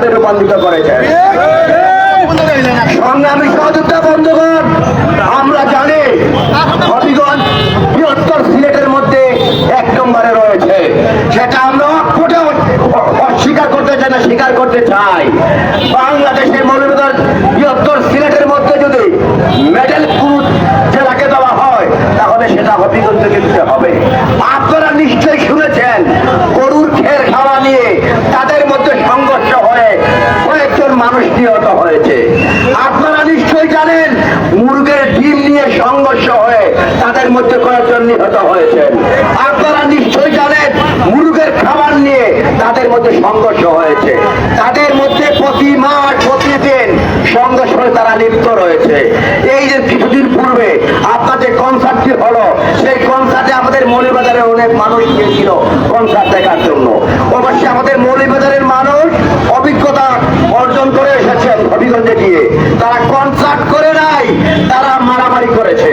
হিসাবে রূপান্তরিত করেছেন সংগ্রামী আমরা জানি বৃহত্তর সিলেটের মধ্যে এক নম্বরে রয়েছে। সেটা আমরা অস্বীকার করতে চাই না, স্বীকার করতে চাই। বাংলাদেশের বৃহত্তর সিলেটের মধ্যে যদি মেডেল কুট জেলাকে দেওয়া হয়, তাহলে সেটা হবিগঞ্জকে দিতে হবে। আপনারা নিশ্চয়ই শুনেছেন গরুর খের খাওয়া নিয়ে তাদের মধ্যে সংঘর্ষ হয়ে কয়েকজন মানুষ নিহত হয়েছে আপনারা নিশ্চয়ই জানেন মুরগের ডিম নিয়ে সংঘর্ষ হয়ে তাদের মধ্যে কয়েকজন নিহত হয়েছেন। আপনারা নিশ্চয়ই জানেন, মুরগের খাবার নিয়ে তাদের মধ্যে সংঘর্ষ হয়েছে। তাদের মধ্যে প্রতি মাস, প্রতিদিন সংঘর্ষ তারা লিপ্ত রয়েছে। এই যে কিছুদিন পূর্বে আপনার যে কনসার্টটি হলো, সেই কনসার্টে আমাদের মৌলিবাজারের অনেক মানুষ গিয়েছিল কনসার্ট দেখার জন্য। অবশ্যই আমাদের মৌলিবাজারের মানুষ অভিজ্ঞতা অর্জন করে এসেছেন হবিগঞ্জে গিয়ে তারা কনসার্ট করে নাই তারা মারামারি করেছে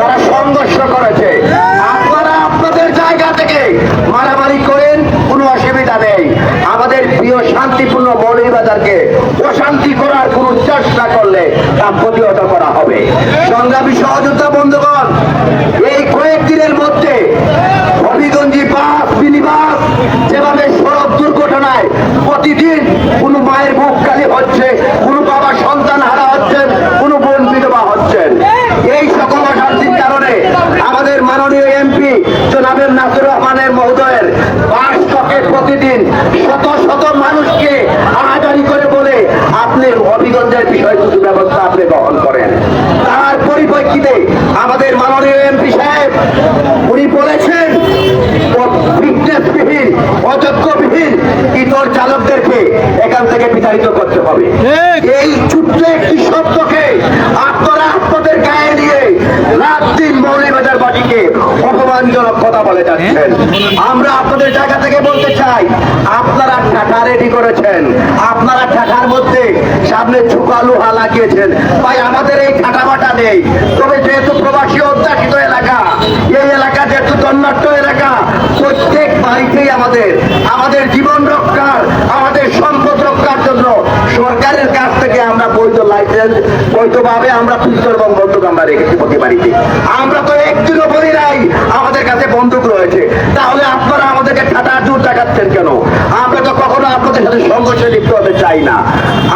তারা সংঘর্ষ করেছে আপনারা আপনাদের জায়গা থেকে মারামারি করেন কোনো অসুবিধা নেই আমাদের প্রিয় শান্তিপূর্ণ মৌলভীবাজারকে অশান্তি করার কোন চেষ্টা করলে তা প্রতিহত করা হবে। সংগ্রামী সহযোগিতা বন্ধুগণ, এই কয়েকদিনের মধ্যে হবিগঞ্জি বাস, মিনিবাস যেভাবে সড়ক দুর্ঘটনায় প্রতিদিন কোনো মায়ের বুক খালি হচ্ছে, কোনো বাবা সন্তান হারা হচ্ছেন, কোনো বোন বিধবা হচ্ছেন। এই সকল অশান্তির কারণে আমাদের মাননীয় এমপি জনাবের নাসির রহমানের মহোদয়ের বাস স্টকে প্রতিদিন শত শত মানুষকে আহাজারি করে বলে আপনি হবিগঞ্জের বিষয় কিছু ব্যবস্থা আপনি গ্রহণ করেন। পরিপ্রেক্ষিতে আমাদের মাননীয় এমপি সাহেব উনি বলেছেন অযোগ্যবিহীন ইতর চালকদেরকে থেকে বিতাড়িত করতে হবে। এই ছোট্ট একটি শব্দকে আপনারা আপনাদের গায়ে নিয়ে রাত দিন মৌলিবাজার বাটিকে অপমানজনক কথা বলে যাচ্ছেন। আমরা আপনাদের জায়গা থেকে বলতে চাই আপনারা টাকা রেডি করেছেন। আপনারা টাকার মধ্যে সামনে ঝুঁকা লোহা লাগিয়েছেন। ভাই আমাদের এই কাটাবাটা নেই। তবে যেহেতু প্রবাসী অধ্যাসিত এলাকা এই এলাকা যেহেতু দন্নাট্য এলাকা প্রত্যেক বাড়িতেই আমাদের আমাদের জীবন রক্ষার আমাদের সম্পদ রক্ষার জন্য সরকারের কাছ থেকে আমরা বৈধ লাইসেন্স বৈধভাবে আমরা পিস্তল এবং বন্দুক আমরা রেখেছি প্রতি বাড়িতে। আমরা তো একদিনও বলি নাই, আমাদের কাছে বন্দুক রয়েছে। তাহলে আপনারা আমাদেরকে ঠাটা জোর দেখাচ্ছেন কেন? আমরা তো কখনো আপনাদের সাথে সংঘর্ষে লিপ্ত হতে চাই না।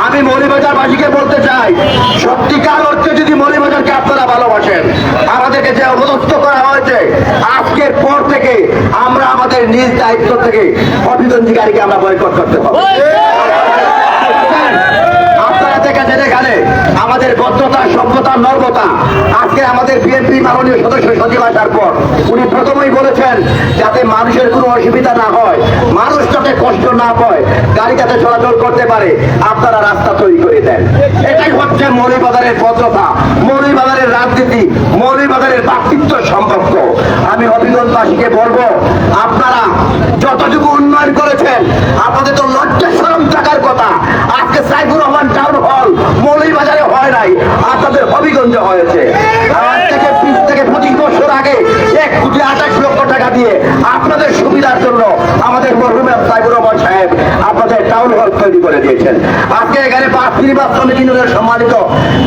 আমি মৌলিবাজারবাসীকে বলতে চাই, সত্যিকার অর্থে যদি মৌলিবাজারকে আপনারা ভালোবাসেন, আমাদেরকে যে অবদস্ত করা হয়েছে, আজকের পর থেকে আমরা আমাদের নিজ দায়িত্ব থেকে অভিগঞ্জি আমরা বয়কট করতে হবে আপনারা দেখেছেন এখানে আমাদের বদ্ধতা সভ্যতা, নর্মতা। আজকে আমাদের বিএনপি মাননীয় সদস্য সচিব আসার পর উনি প্রথমেই বলেছেন যাতে মানুষের কোনো অসুবিধা না হয়, মানুষ যাতে কষ্ট না পায়, গাড়ি যাতে চলাচল করতে পারে, আপনারা রাস্তা তৈরি করে দেন। এটাই হচ্ছে মৌলিবাজারের ভদ্রতা মৌলিবাজারের রাজনীতি মৌলিবাজারের ব্যক্তিত্ব সম্পর্ক। আমি অভিগঞ্জবাসীকে বলব, আপনারা যতটুকু উন্নয়ন করেছেন, আপনাদের তো লজ্জা সরম টাকার কথা। আজকে সাইফুর রহমান টাউন হল মৌলভীবাজারে হয় নাই আপনাদের হবিগঞ্জে হয়েছে। আজ থেকে থেকে পঁচিশ বছর আগে এক কোটি আঠাশ লক্ষ টাকা দিয়ে আপনাদের সুবিধার জন্য আমাদের মরহুমের সাইফুর রহমান সাহেব আপনাদের টাউন হল তৈরি করে দিয়েছেন। আজকে এখানে সম্মানিত,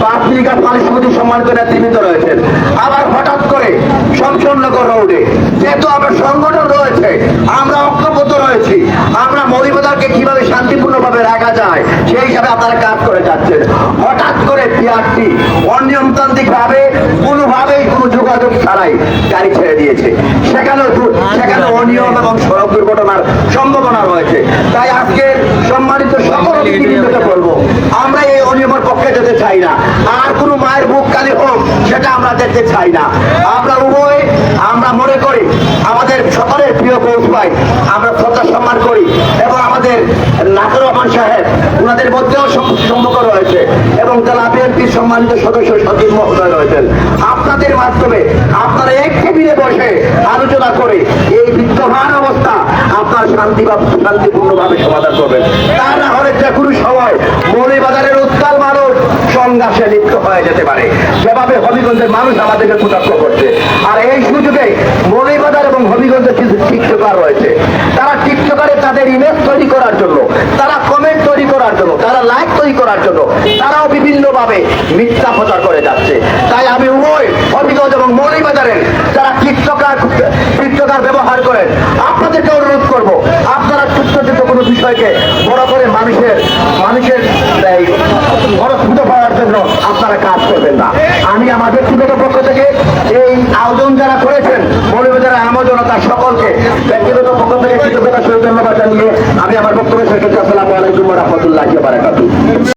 পাঁচ সমিতির সম্মানিত নেতৃবৃন্দ রয়েছেন। আবার হঠাৎ করে শমশননগর রোডে যেহেতু আমার সংগঠন রয়েছে, আমরা ঐক্যবদ্ধ মৌলিবাজারকে কীভাবে শান্তিপূর্ণভাবে রাখা যায়, সেই হিসাবে আপনারা কাজ করে যাচ্ছেন। হঠাৎ করে বিআরটি অনিয়মতান্ত্রিক ভাবে কোনোভাবেই কোনো যোগাযোগ ছাড়াই গাড়ি ছেড়ে দিয়েছে। সেখানেও সেখানে অনিয়ম এবং সড়ক দুর্ঘটনার সম্ভাবনা রয়েছে। তাই আজকে সম্মানিত সকল বলব, আমরা এই অনিয়মের পক্ষে যেতে চাই না। আর কোনো মায়ের বুক সেটা আমরা দেখতে চাই না। আমরা উভয়, আমরা মনে করি আমাদের সকলের প্রিয় কৌশ ভাই, আমরা শ্রদ্ধা সম্মান করি এবং আমাদের নাসির রহমান সাহেব ওনাদের মধ্যেও সম্পর্ক রয়েছে এবং জেলা বিএনপির সম্মানিত সদস্য সচিব মহোদয় রয়েছেন। আপনাদের মাধ্যমে আপনারা এক টেবিলে বসে আলোচনা করে এই বিদ্যমান অবস্থা আপনার শান্তি বা শান্তিপূর্ণভাবে সমাধান করবেন। তা না হলে যে কোনো সময় মৌলিবাজারের সংঘর্ষে লিপ্ত হয়ে যেতে পারে। যেভাবে হবিগঞ্জের মানুষ আমাদেরকে কটাক্ষ করছে। আর এই সুযোগে মৌলিবাজার এবং হবিগঞ্জের কিছু টিকটকার রয়েছে। তারা টিকটকারে তাদের ইমেজ তৈরি করার জন্য, তারা কমেন্ট তৈরি করার জন্য, তারা লাইক তৈরি করার জন্য, তারাও বিভিন্নভাবে মিথ্যা প্রচার করে যাচ্ছে। তাই আমি উভয় হবিগঞ্জ এবং মৌলিবাজারের যারা টিকটকার টিকটকার ব্যবহার করেন, আপনাদেরকে অনুরোধ করব, আপনারা ছোট্ট ছোট কোনো বিষয়কে বড় করে মানুষের মানুষের কাজ করবেন না। আমি আমার ব্যক্তিগত পক্ষ থেকে এই আয়োজন যারা করেছেন মৌলবাজার আহমদ তার সকলকে ব্যক্তিগত পক্ষ থেকে কৃতজ্ঞতা সহ ধন্যবাদ জানিয়ে আমি আমার বক্তব্য শেষ করছি। আসসালামু আলাইকুম রহমতুল্লাহ বারাকাতু